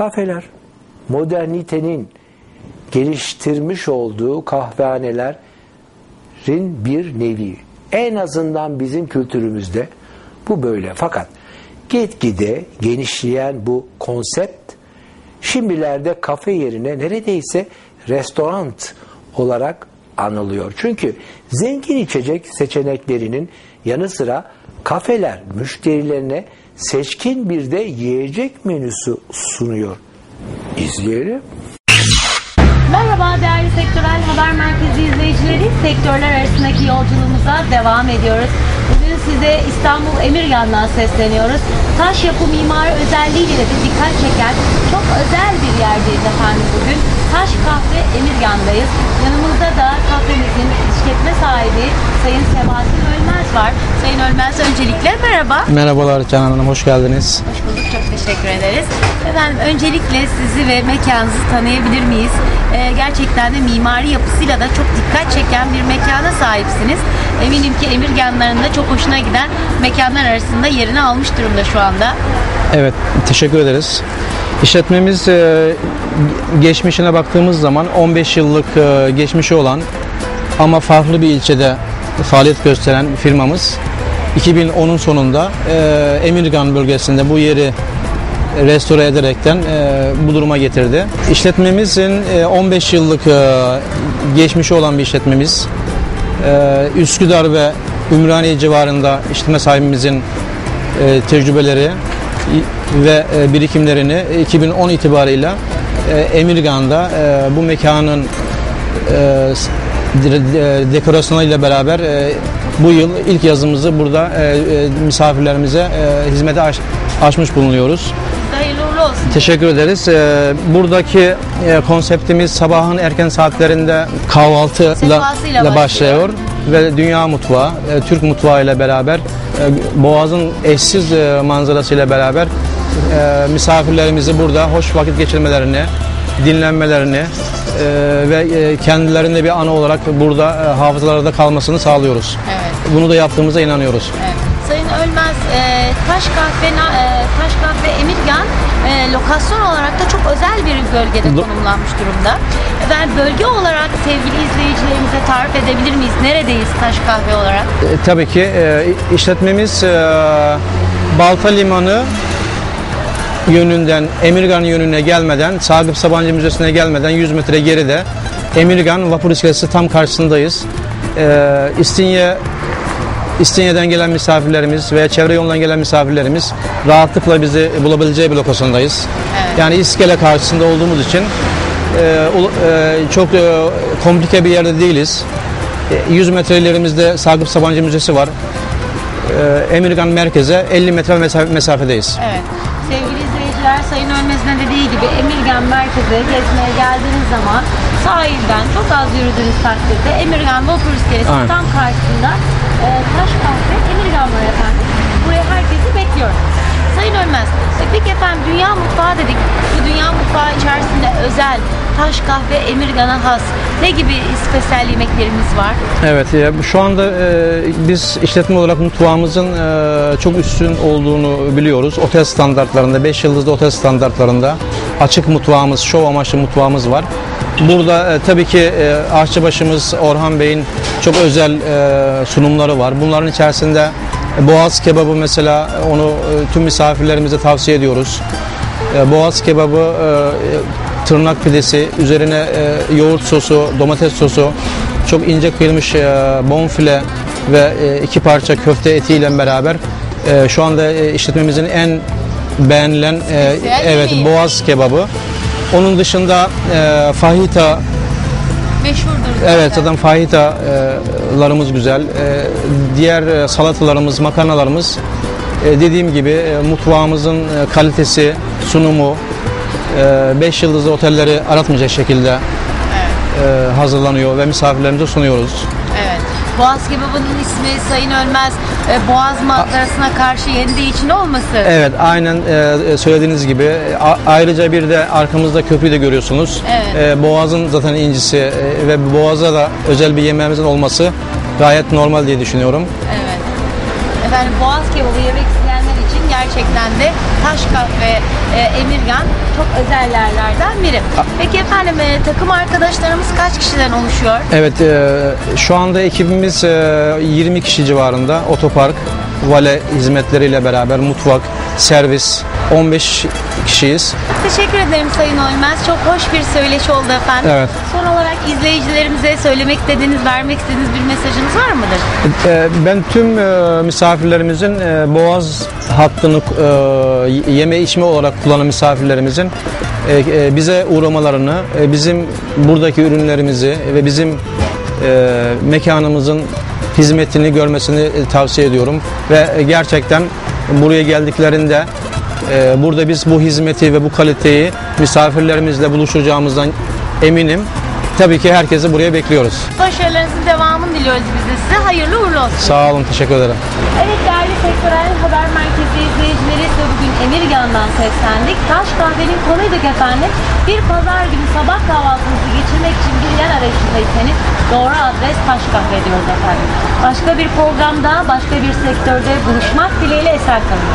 kafeler, modernitenin geliştirmiş olduğu kahvehanelerin bir nevi. En azından bizim kültürümüzde bu böyle. Fakat gitgide genişleyen bu konsept şimdilerde kafe yerine neredeyse restoran olarak anılıyor. Çünkü zengin içecek seçeneklerinin yanı sıra kafeler müşterilerine seçkin bir de yiyecek menüsü sunuyor. İzleyelim. Merhaba değerli sektörel haber merkezi izleyicileri. Sektörler arasındaki yolculuğumuza devam ediyoruz. Bugün size İstanbul Emirgan'dan sesleniyoruz. Taş yapı mimari özelliğiyle de dikkat çeken çok özel bir yerdeyiz efendim bugün. Taş Kahve Emirgan'dayız. Yanımızda da kafemizin işletme sahibi Sayın Sebahattin Ölmez var. Sayın Ölmez öncelikle merhaba. Merhabalar Canan Hanım, hoş geldiniz. Hoş bulduk, çok teşekkür ederiz. Efendim öncelikle sizi ve mekanınızı tanıyabilir miyiz? Ee, gerçekten de mimari yapısıyla da çok dikkat çeken bir mekana sahipsiniz. Eminim ki Emirganların da çok hoşuna giden mekanlar arasında yerini almış durumda şu anda. Evet, teşekkür ederiz. İşletmemiz e, geçmişine baktığımız zaman 15 yıllık e, geçmişi olan ama farklı bir ilçede faaliyet gösteren firmamız 2010'un sonunda e, Emirgan bölgesinde bu yeri restore ederekten e, bu duruma getirdi. İşletmemizin e, 15 yıllık e, geçmişi olan bir işletmemiz. E, Üsküdar ve Ümraniye civarında işletme sahibimizin e, tecrübeleri ve e, birikimlerini 2010 itibarıyla e, Emirgan'da e, bu mekanın e, dekorasyonuyla beraber e, bu yıl ilk yazımızı burada e, e, misafirlerimize e, hizmete aç- açmış bulunuyoruz. Teşekkür ederiz. E, buradaki e, konseptimiz sabahın erken saatlerinde kahvaltıyla başlıyor. başlıyor ve dünya mutfağı, e, Türk mutfağı ile beraber e, Boğaz'ın eşsiz e, manzarasıyla beraber e, misafirlerimizi burada hoş vakit geçirmelerini, dinlenmelerini e, ve e, kendilerinde bir anı olarak burada e, hafızalarda kalmasını sağlıyoruz. Evet. Bunu da yaptığımıza inanıyoruz. Evet. Sayın Ölmez, Taş Kahve, Taş Kahve Emirgan e, lokasyon olarak da çok özel bir bölgede konumlanmış durumda. Efendim bölge olarak sevgili izleyicilerimize tarif edebilir miyiz? Neredeyiz Taş Kahve olarak? E, tabii ki e, işletmemiz e, Balta Limanı yönünden Emirgan yönüne gelmeden Sagıp Sabancı Müzesi'ne gelmeden 100 metre geride Emirgan vapur iskelesi tam karşısındayız. E, İstinye İstinye'den gelen misafirlerimiz veya çevre yolundan gelen misafirlerimiz rahatlıkla bizi bulabileceği bir lokasyondayız. Evet. Yani iskele karşısında olduğumuz için e, e, çok e, komplike bir yerde değiliz. E, 100 metre ilerimizde Sagıp Sabancı Müzesi var. E, Emirgan merkeze 50 metre mesafe- mesafedeyiz. Evet. Sevgili izleyiciler, Sayın Ölmez'in de dediği gibi Emirgan merkeze gezmeye geldiğiniz zaman sahilden çok az yürüdüğünüz takdirde Emirgan Vapur İskelesi tam karşısında e, Taş Kahve Emirgan var efendim. Buraya herkesi bekliyor. Sayın Ölmez, e, peki efendim dünya mutfağı dedik. Bu dünya mutfağı içerisinde özel Taş Kahve Emirgan'a has ne gibi spesiyel yemeklerimiz var? Evet, e, şu anda e, biz işletme olarak mutfağımızın e, çok üstün olduğunu biliyoruz. Otel standartlarında, 5 yıldızlı otel standartlarında açık mutfağımız, şov amaçlı mutfağımız var. Burada e, tabii ki e, aşçıbaşımız Orhan Bey'in çok özel e, sunumları var. Bunların içerisinde boğaz kebabı mesela onu e, tüm misafirlerimize tavsiye ediyoruz. E, Boğaz kebabı, e, tırnak pidesi, üzerine e, yoğurt sosu, domates sosu, çok ince kıyılmış e, bonfile ve e, iki parça köfte etiyle beraber e, şu anda e, işletmemizin en beğenilen e, evet boğaz kebabı. Onun dışında e, fahita Meşhurdur. Evet zaten fahitalarımız güzel. E, Diğer e, salatalarımız, makarnalarımız e, dediğim gibi mutfağımızın kalitesi, sunumu 5 yıldızlı otelleri aratmayacak şekilde e, hazırlanıyor ve misafirlerimize sunuyoruz. Evet. Boğaz kebabının ismi Sayın Ölmez e, Boğaz manzarasına karşı yendiği için olması. Evet aynen e, söylediğiniz gibi ayrıca bir de arkamızda köprüyü de görüyorsunuz. Evet. Boğazın zaten incisi ve Boğaz'a da özel bir yemeğimizin olması gayet normal diye düşünüyorum. Evet. Efendim Boğaz kebabı yemek gerçekten de Taş Kahve e, Emirgan çok özel yerlerden biri. Peki efendim e, takım arkadaşlarımız kaç kişiden oluşuyor? Evet, e, şu anda ekibimiz e, 20 kişi civarında. Otopark, vale hizmetleriyle beraber mutfak, servis 15 kişiyiz. Teşekkür ederim Sayın Ölmez. Çok hoş bir söyleşi oldu efendim. Evet. Son olarak izleyicilerimize söylemek istediğiniz, vermek istediğiniz bir mesajınız var mıdır? E, Ben tüm e, misafirlerimizin e, Boğaz hattını e, yeme içme olarak kullanan misafirlerimizin bize uğramalarını, bizim buradaki ürünlerimizi ve bizim mekanımızın hizmetini görmesini tavsiye ediyorum ve gerçekten buraya geldiklerinde e, burada biz bu hizmeti ve bu kaliteyi misafirlerimizle buluşacağımızdan eminim. Tabii ki herkesi buraya bekliyoruz. Başarılarınızın devamını diliyoruz biz de size. Hayırlı uğurlu olsun. Sağ olun, teşekkür ederim. Evet değerli sektörel haber merkezi izleyicileri size bugün Emirgan'dan seslendik. Taş kahvenin konuyduk efendim. Bir pazar günü sabah kahvaltınızı geçirmek için bir yer arayışındaysanız doğru adres Taş Kahve diyoruz efendim. Başka bir programda, başka bir sektörde buluşmak dileğiyle esen kalın.